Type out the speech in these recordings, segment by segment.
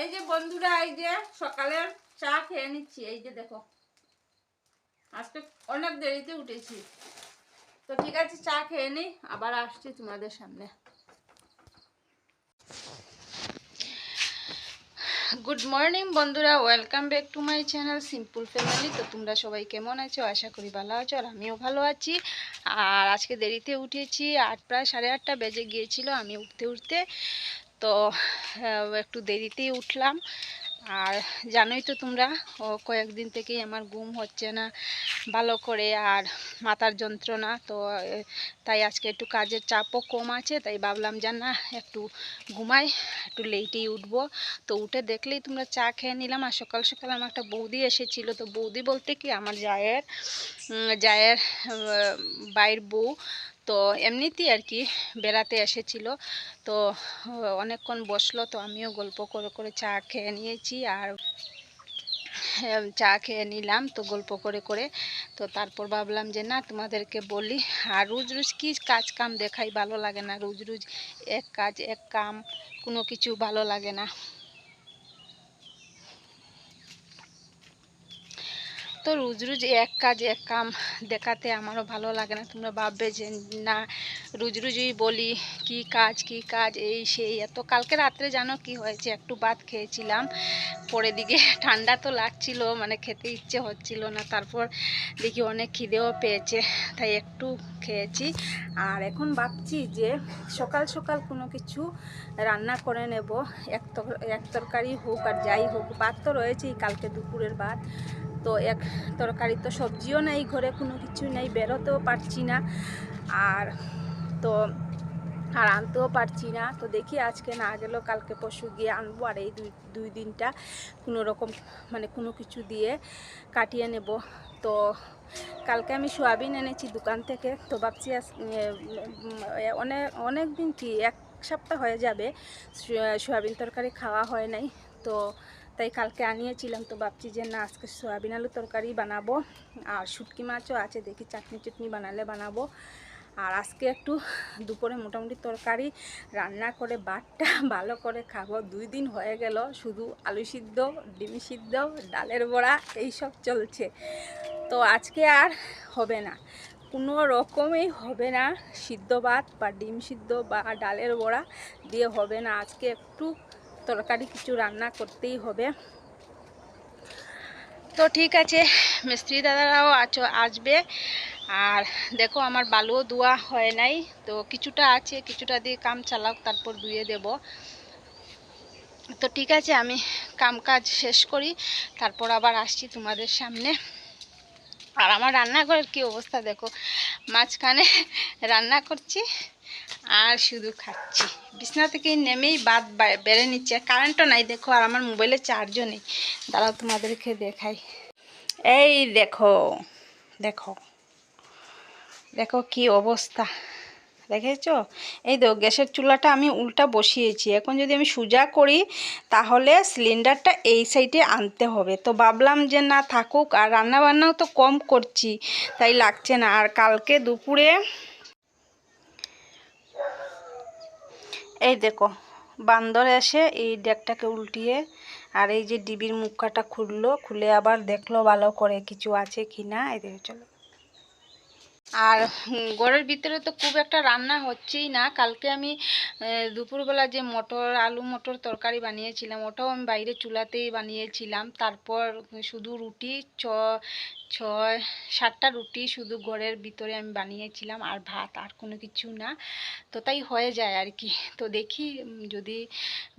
এই যে বন্ধুরা, এই যে সকালের চা খেয়ে নিচ্ছি। এই যে দেখো, আজকে অনেক দেরিতে উঠেছি। তো ঠিক আছে, চা খেয়ে নিই আবার আসছি তোমাদের সামনে। গুড মর্নিং বন্ধুরা welcome back to my channel simple family তো তোমরা সবাই কেমন আছো? আশা করি ভালো আছো আর আমিও ভালো আছি। আর আজকে দেরিতে উঠেছি আট প্রায় সাড়ে আটটা বেজে গিয়েছিল, আমি উঠতে উঠতে তো একটু দেরিতেই উঠলাম। আর জানোই তো তোমরা, ও কয়েকদিন থেকেই আমার ঘুম হচ্ছে না ভালো করে, আর মাথার যন্ত্রণা, তো তাই আজকে একটু কাজের চাপও কম আছে, তাই ভাবলাম যে না, একটু ঘুমাই, একটু লেটেই উঠবো। তো উঠে দেখলেই তোমরা চা খেয়ে নিলাম, আর সকাল সকাল আমার একটা বৌদি এসেছিল। তো বৌদি বলতে কি, আমার জায়ের জায়ের বাইর বউ তো এমনিতেই আর কি বেড়াতে এসেছিল। তো, অনেকক্ষণ বসল তো আমিও গল্প করে করে চা খেয়ে নিয়েছি আর চা খেয়ে নিলাম তো গল্প করে করে। তো তারপর ভাবলাম যে না, তোমাদেরকে বলি, আর রোজ রোজ কি কাজ কাম দেখাই ভালো লাগে না? রোজ রোজ এক কাজ, এক কাম, কোনো কিছু ভালো লাগে না। তো রোজ রোজ এক কাজ, এক কাম দেখাতে আমারও ভালো লাগে না। তোমরা ভাববে যে, না রোজ রোজই বলি, কি কাজ কি কাজ? এই সেই। এত কালকে রাত্রে জানো কি হয়েছে? একটু ভাত খেয়েছিলাম পরে দিকে ঠান্ডা তো লাগছিল মানে খেতে ইচ্ছে হচ্ছিল না। তারপর দেখি অনেক খিদেও পেয়েছে, তাই একটু খেয়েছি। আর এখন ভাবছি যে, সকাল সকাল কোনো কিছু রান্না করে নেব। এক তর- এক তরকারি হোক আর যাই হোক, ভাত তো রয়েছেই কালকে দুপুরের ভাত। তো এক তরকারি তো সবজিও নাই, ঘরে কোনো কিছু নেই, বেরোতেও পারছি না। আর তো, আর আনতেও পারছি না। তো দেখি আজকে না গেলেও কালকে পরশু গিয়ে আনব আর এই দুই দুই দিনটা কোনো রকম মানে কোনো কিছু দিয়ে কাটিয়ে নেব। তো কালকে আমি সোয়াবিন এনেছি দোকান থেকে, তো ভাবছি অনেক অনেক দিন কি, এক সপ্তাহ হয়ে যাবে সোয়াবিন তরকারি খাওয়া হয় নাই। তো তাই কালকে আনিয়েছিলাম তো ভাবছি যে না, আজকে সয়াবিন আলু তরকারি বানাবো। আর শুটকি মাছও আছে, দেখি চাটনি চাটনি বানালে বানাবো। আর আজকে একটু দুপুরে মোটামুটি তরকারি, রান্না করে বাটটা ভালো করে খাব। দুই দিন হয়ে গেল, শুধু আলু সিদ্ধ, ডিম সিদ্ধ, ডালের বড়া এইসব চলছে। তো আজকে আর হবে না। কোনো রকমেই হবে না, সিদ্ধ ভাত বা ডিম সিদ্ধ বা ডালের বড়া দিয়ে হবে না। আজকে একটু তরকারি কিছু রান্না করতেই হবে। তো ঠিক আছে, মিস্ত্রি দাদারাও আছো আসবে। আর দেখো আমার বালুও ধোয়া হয় নাই, তো কিছুটা আছে, কিছুটা দিয়ে কাম চালাক তারপর ধুয়ে দেব। তো ঠিক আছে, আমি কাম কাজ শেষ করি, তারপর আবার আসছি তোমাদের সামনে। আর আমার রান্নাঘরের কি অবস্থা দেখো, মাঝখানে রান্না করছি আর শুধু খাচ্ছি। বিছনা থেকে নেমেই বাদ বেড়ে নিচ্ছে। কারেন্টও নাই, দেখো, আর আমার মোবাইলে চার্জও নেই। দাঁড়াও, তোমাদেরকে দেখাই। এই দেখো দেখো। দেখো কি অবস্থা। দেখেছ? এই তো, গ্যাসের চুলাটা আমি উল্টা বসিয়েছি। এখন যদি আমি সোজা করি, তাহলে সিলিন্ডারটা এই সাইডে আনতে হবে। তো ভাবলাম যে না থাকুক, আর রান্না বান্নাও তো কম করছি, তাই লাগছে না। আর কালকে দুপুরে এই দেখো, বান্দর এসে এই ডেকটাকে উল্টিয়ে আর এই যে ডিবির মুখটা খুললো, খুলে আবার দেখল ভালো করে কিছু আছে কি না এই দেখে, চলো। আর ঘরের ভিতরে তো খুব একটা রান্না হচ্ছেই না। কালকে আমি দুপুরবেলা যে মটর, আলু মটর তরকারি বানিয়েছিলাম, ওটাও আমি বাইরে চুলাতেই বানিয়েছিলাম। তারপর শুধু রুটি, ছ, ছয়, সাতটা রুটি শুধু ঘরের ভিতরে আমি বানিয়েছিলাম, আর ভাত, আর কোনো কিছু না। তো তাই হয়ে যায় আর কি। তো দেখি যদি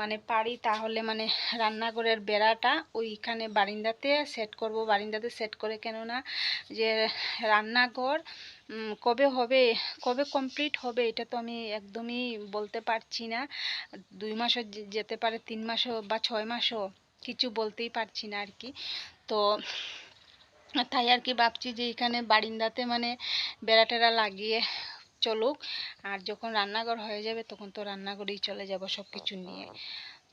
মানে পারি তাহলে মানে রান্নাঘরের বেড়াটা ওইখানে বারিন্দাতে সেট করব। বারিন্দাতে সেট করে কেননা যে রান্নাঘর কবে হবে, কবে কমপ্লিট হবে এটা তো আমি একদমই বলতে পারছি না। দুই মাসও যেতে পারে, তিন মাসও বা ছয় মাসও কিছু বলতেই পারছি না আর কি তো তাই আর কি ভাবছি যে এখানে বারিন্দাতে মানে বেড়া টেরা লাগিয়ে চলুক। আর যখন রান্নাঘর হয়ে যাবে তখন তো রান্নাঘরেই চলে যাব সব কিছু নিয়ে।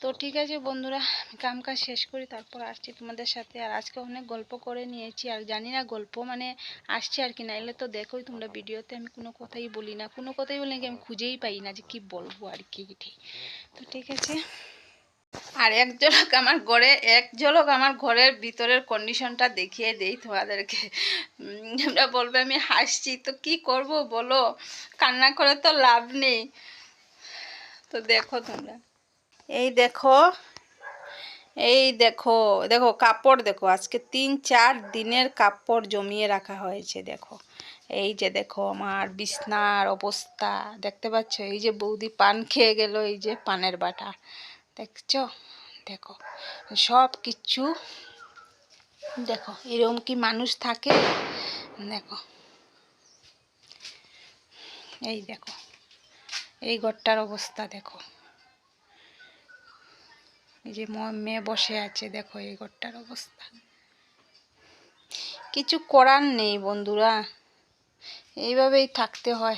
তো ঠিক আছে বন্ধুরা কাম কাজ শেষ করি, তারপর আসছি তোমাদের সাথে। আর আজকে অনেক গল্প করে নিয়েছি, আর জানি না গল্প মানে আসছে আর কি, না এলে তো দেখোই তোমরা ভিডিওতে। আমি কোনো কথাই বলি না, কোনো কথাই বলি না আমি খুঁজেই পাই না যে কি বলব আর কি তো ঠিক আছে। আর এক ঝলক আমার ঘরে, এক ঝলক আমার ঘরের ভিতরের কন্ডিশনটা দেখিয়ে দেই তোমাদেরকে। তোমরা বলবে আমি হাসছি, তো কি করব বলো? কান্না করে তো লাভ নেই। তো দেখো তোমরা। এই দেখো এই দেখো দেখো কাপড় দেখো, আজকে তিন চার দিনের কাপড় জমিয়ে রাখা হয়েছে, দেখো। এই যে দেখো আমার বিছনার অবস্থা, দেখতে পাচ্ছ? এই যে বৌদি পান খেয়ে গেল, এই যে পানের বাটা, দেখছ? দেখো, সব কিছু, দেখো এরকম কি মানুষ থাকে? দেখো। এই দেখো, এই ঘরটার অবস্থা দেখো। এই যে মেয়ে বসে আছে, দেখো এই ঘরটার অবস্থা। কিছু করার নেই বন্ধুরা, এইভাবেই থাকতে হয়।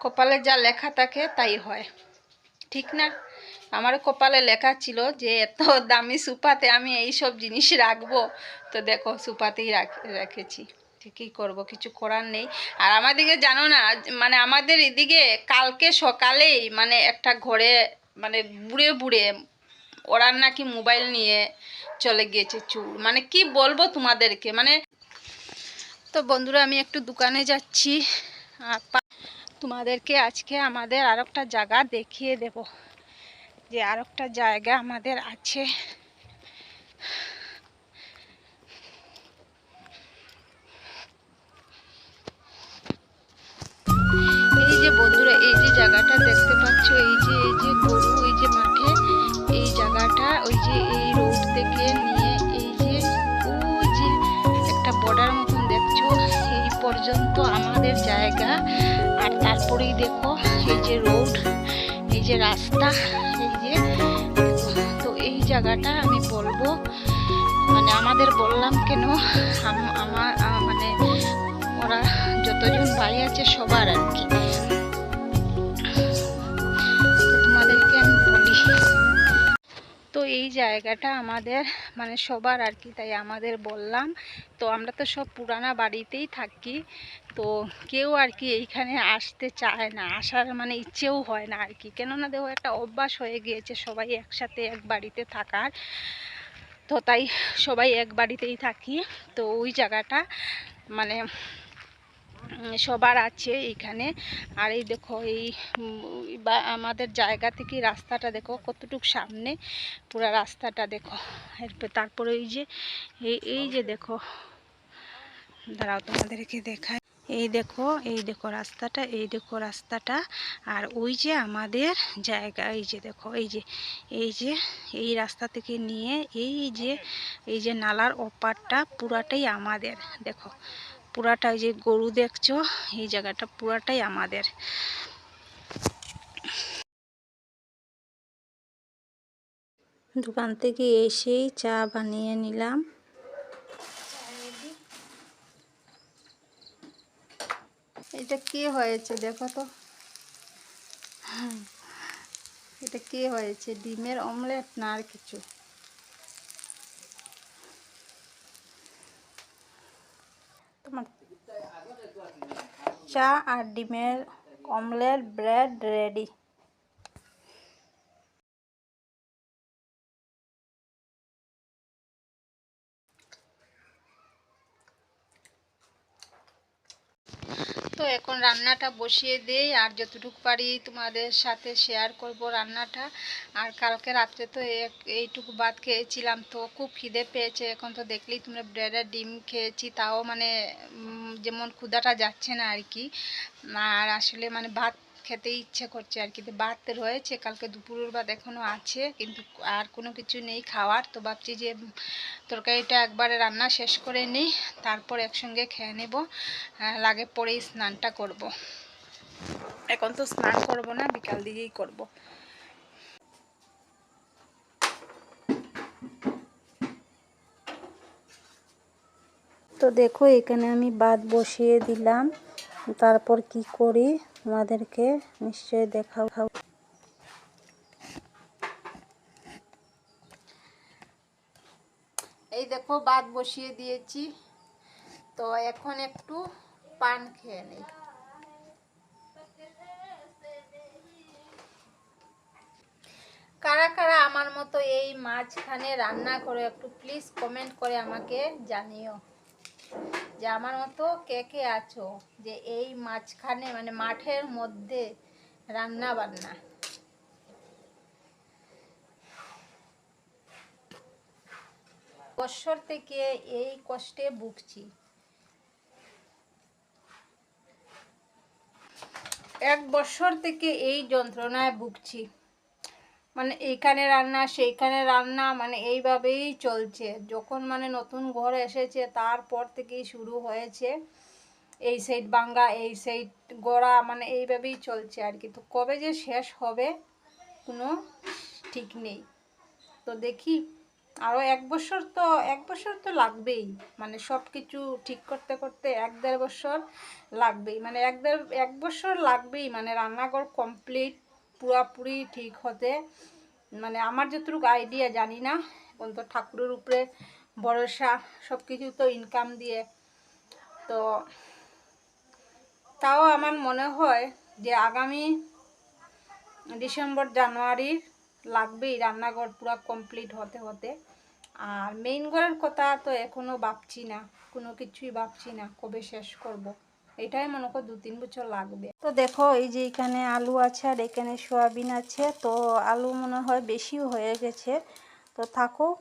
কপালে যা লেখা থাকে তাই হয়। ঠিক না? আমার কপালে লেখা ছিল যে, এত দামি সুপাতে আমি এই সব জিনিস রাখব। তো দেখো সুপাতেই রাখ- রেখেছি। কী করব, কিছু করার নেই। আর আমাদেরকে জানো না মানে আমাদের এদিকে কালকে সকালেই মানে একটা ঘরে মানে বুড়ে বুড়ে ওরা নাকি মোবাইল নিয়ে চলে গিয়েছে চুর মানে কি বলব তোমাদেরকে মানে তো বন্ধুরা আমি একটু দোকানে যাচ্ছি। তোমাদেরকে আজকে আমাদের আর একটা জায়গা দেখিয়ে দেব। যে আর একটা জায়গা আমাদের আছে। যে বন্ধুরা, এই যে জায়গাটা দেখতে পাচ্ছ, এই যে এই যে গরু ওই যে মাঠে, এই জায়গাটা, ওই যে এই রোড থেকে নিয়ে এই যে, ওই যে একটা বর্ডার মতন দেখছ, এই পর্যন্ত আমাদের জায়গা। আর তারপরেই দেখো, এই যে রোড এই যে রাস্তা, এই যে, তো এই জায়গাটা আমি বলব মানে আমাদের বললাম কেন, আম- আমার মানে ওরা যতজন ভাই আছে সবার আর কি। এই জায়গাটা আমাদের মানে সবার আর কি তাই আমাদের বললাম। তো আমরা তো সব পুরানা বাড়িতেই থাকি, তো কেউ আর কি এইখানে আসতে চায় না, আসার মানে ইচ্ছেও হয় না আর কি কেননা দেখো, একটা অভ্যাস হয়ে গিয়েছে, সবাই একসাথে এক বাড়িতে থাকার। তো তাই সবাই এক বাড়িতেই থাকি, তো ওই জায়গাটা মানে সবার আছে এইখানে। আর এই দেখো, এই বা, আমাদের জায়গা থেকে রাস্তাটা দেখো, কতটুকু সামনে, পুরো রাস্তাটা দেখো। এরপর তারপরে এই যে, এই এই যে দেখো। দাঁড়াও তোমাদেরকে দেখায় এই দেখো এই দেখো রাস্তাটা, এই দেখো রাস্তাটা। আর ওই যে আমাদের জায়গা, এই যে দেখো, এই যে এই যে, এই রাস্তা থেকে নিয়ে এই যে এই যে নালার ওপারটা পুরাটাই আমাদের, দেখো। পুরাটা যে গরু দেখছ, এই জায়গাটা পুরাটাই আমাদের। দোকান থেকে এসেই চা বানিয়ে নিলাম। এটা কি হয়েছে দেখো তো। এটা কি হয়েছে? ডিমের অমলেট না আর কিছু? চা আর ডিমের অমলেট ব্রেড রেডি। তো এখন রান্নাটা বসিয়ে দেই, আর যতটুকু পারি তোমাদের সাথে শেয়ার করব রান্নাটা। আর কালকে রাত্রে তো এইটুকু ভাত খেয়েছিলাম, তো খুব খিদে পেয়েছে। এখন তো দেখলেই তোমরা ব্রেড আর ডিম খেয়েছি, তাও মানে যেমন ক্ষুদাটা যাচ্ছে না আর কি আর আসলে মানে ভাত খেতে ইচ্ছে করছে আর কি ভাত রয়েছে, কালকে দুপুরের ভাত এখনও আছে, কিন্তু আর কোনো কিছু নেই খাওয়ার তো ভাবছি যে তরকারিটা একবারে রান্না শেষ করে নিই, তারপর একসঙ্গে খেয়ে নেব লাগে পরেই স্নানটা করব। এখন তো স্নান করব না, বিকাল দিকেই করব। তো দেখো, এখানে আমি ভাত বসিয়ে দিলাম। তারপর কি করি? তোমাদেরকে নিশ্চয়ই দেখাও। খাও এই দেখো ভাত বসিয়ে দিয়েছি। তো এখন একটু পান খেয়ে নেই। কারা কারা আমার মতো এই মাঝখানে রান্না করে, একটু প্লিজ কমেন্ট করে আমাকে জানিও। যে আমার মতো কে কে আছো? যে এই মাঝখানে মানে মাঠের মধ্যে রান্না বান্না। বৎসর থেকে এই কষ্টে ভুগছি। এক বছর থেকে এই যন্ত্রণায় ভুগছি। মানে এইখানে রান্না, সেইখানে রান্না মানে এইভাবেই চলছে। যখন মানে নতুন ঘর এসেছে, তারপর থেকেই শুরু হয়েছে। এই সাইড বাঙ্গা এই সাইড গড়া মানে এইভাবেই চলছে আর কি। তো কবে যে শেষ হবে, কোনো ঠিক নেই। তো দেখি আরও এক বছর তো, এক বছর তো লাগবেই। মানে সব কিছু ঠিক করতে করতে এক দেড় বছর লাগবেই। মানে এক দেড়, এক বছর লাগবেই মানে রান্নাঘর কমপ্লিট পুরাপুরি ঠিক হতে। মানে আমার যতটুকু আইডিয়া জানি না, এখন তো ঠাকুরের উপরে ভরসা সব কিছু তো ইনকাম দিয়ে। তো তাও আমার মনে হয় যে আগামী ডিসেম্বর জানুয়ারির লাগবেই রান্নাঘর পুরো কমপ্লিট হতে হতে। আর মেইন ঘরের কথা তো এখনও ভাবছি না, কোনো কিছুই ভাবছি না, কবে শেষ করব। এটাই মনে কর দু তিন বছর লাগবে। তো দেখো, এই যে এখানে আলু আছে আর এখানে সোয়াবিন আছে, তো আলু মনে হয় বেশিও হয়ে গেছে। তো থাকুক।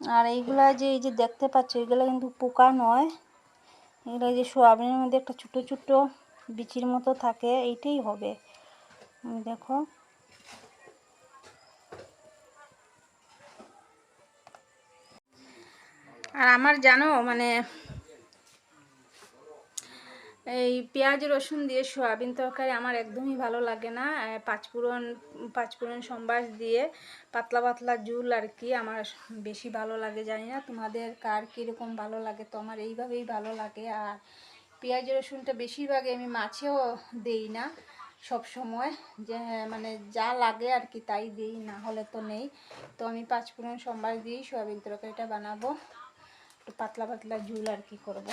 আর এইগুলা যে, এই যে দেখতে পাচ্ছ, এগুলো কিন্তু পোকা নয়। এগুলো যে সোয়াবিনের মধ্যে একটা ছোটো ছোটো বিচির মতো থাকে, এইটাই হবে। দেখো। আর আমার জানো মানে এই পেঁয়াজ, রসুন দিয়ে সোয়াবিন তরকারি আমার একদমই ভালো লাগে না। পাঁচফোড়ন পাঁচফোড়ন সম্বাস দিয়ে পাতলা পাতলা জুল আর কি আমার বেশি ভালো লাগে, জানি না। তোমাদের কার কীরকম ভালো লাগে? তো আমার এইভাবেই ভালো লাগে। আর পেঁয়াজ, রসুনটা বেশিরভাগই আমি মাছেও দেই না সব সময়। যে মানে যা লাগে আর কি তাই দিই, না হলে তো নেই। তো আমি পাঁচফোড়ন সম্বাস দিয়েই সোয়াবিন তরকারিটা বানাবো। পাতলা পাতলা ঝুল আর কি করব।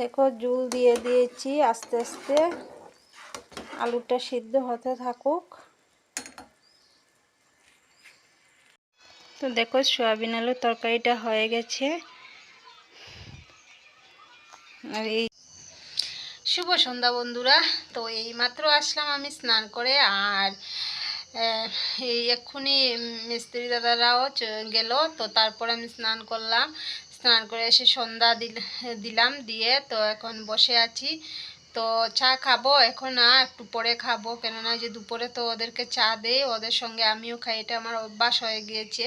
দেখো জুল দিয়ে দিয়েছি আস্তে আস্তে। আলুটা সিদ্ধ হতে থাকুক। তো দেখো সয়াবিন আলুর তরকারিটা হয়ে গেছে। আর এই শুভ সন্ধ্যা বন্ধুরা। তো এই মাত্র আসলাম আমি স্নান করে আর এই এক্ষুনি মিস্ত্রি দাদারাও গেল। তো তারপর আমি স্নান করলাম। স্নান করে এসে সন্ধ্যা দিলাম, দিয়ে তো এখন বসে আছি। তো চা খাব, এখন না, একটু পরে খাব। কেননা যে দুপুরে তো ওদেরকে চা দেই, ওদের সঙ্গে আমিও খাই, এটা আমার অভ্যাস হয়ে গিয়েছে।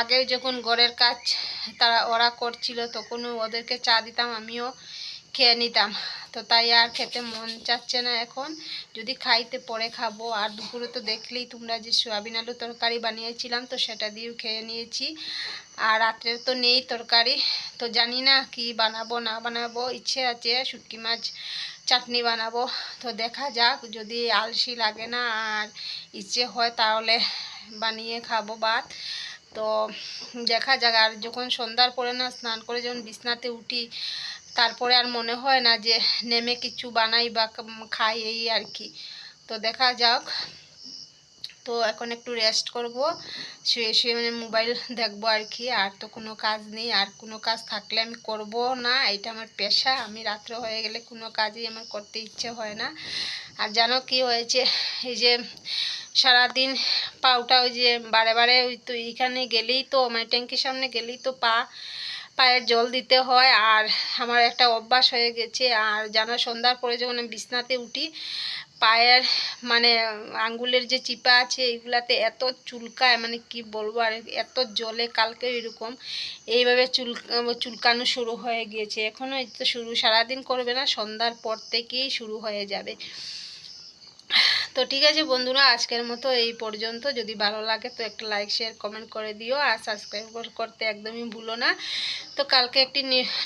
আগে যখন ঘরের কাজ তারা, ওরা করছিল, তখনও ওদেরকে চা দিতাম, আমিও। খেয়ে নিতাম। তো তাই আর খেতে মন চাচ্ছে না এখন। যদি খাইতে পরে খাব। আর দুপুরে তো দেখলেই তোমরা যে সোয়াবিন আলু তরকারি বানিয়েছিলাম, তো সেটা দিয়েও খেয়ে নিয়েছি। আর রাত্রে তো নেই তরকারি। তো জানি না কি বানাবো, না বানাবো। ইচ্ছে আছে শুটকি মাছ, চাটনি বানাবো। তো দেখা যাক, যদি আলসি লাগে না আর ইচ্ছে হয় তাহলে বানিয়ে খাব ভাত। তো দেখা যাক। আর যখন সন্ধ্যার পরে না স্নান করে যখন বিছনাতে উঠি তারপরে আর মনে হয় না যে নেমে কিছু বানাই বা খাই এই আর কি। তো দেখা যাক। তো এখন একটু রেস্ট করব। শুয়ে শুয়ে মানে মোবাইল দেখব আর কি। আর তো কোনো কাজ নেই। আর কোনো কাজ থাকলে আমি করব না। এটা আমার পেশা। আমি রাত্রে হয়ে গেলে কোনো কাজই আমার করতে ইচ্ছে হয় না। আর জানো কি হয়েছে? এই যে সারাদিন পাউটা ওই যে বারে বারে ওই তো এইখানে গেলেই তো মানে ট্যাঙ্কির সামনে গেলেই তো পা পায়ের জল দিতে হয়। আর আমার একটা অভ্যাস হয়ে গেছে। আর জানা সন্ধ্যার পরে যখন আমি বিছনাতে উঠি, পায়ের মানে আঙ্গুলের যে চিপা আছে, এইগুলাতে এত চুলকায় মানে কি বলব আর এত জলে কালকে এরকম। এইভাবে চুল, চুলকানো শুরু হয়ে গিয়েছে। এখনও তো শুরু, সারাদিন করবে না, সন্ধ্যার পর থেকেই শুরু হয়ে যাবে। তো ঠিক আছে বন্ধুরা, আজকের মতো এই পর্যন্ত। যদি ভালো লাগে তো একটা লাইক শেয়ার কমেন্ট করে দিও আর সাবস্ক্রাইব করতে একদমই ভুলো না। তো কালকে একটি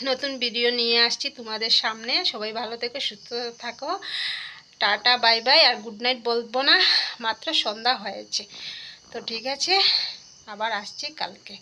নতুন ভিডিও নিয়ে আসছি তোমাদের সামনে। সবাই ভালো থেকে, সুস্থ থাকো। টাটা বাই বাই আর গুড নাইট বলব না, মাত্র সন্ধ্যা হয়েছে। তো ঠিক আছে, আবার আসছি কালকে।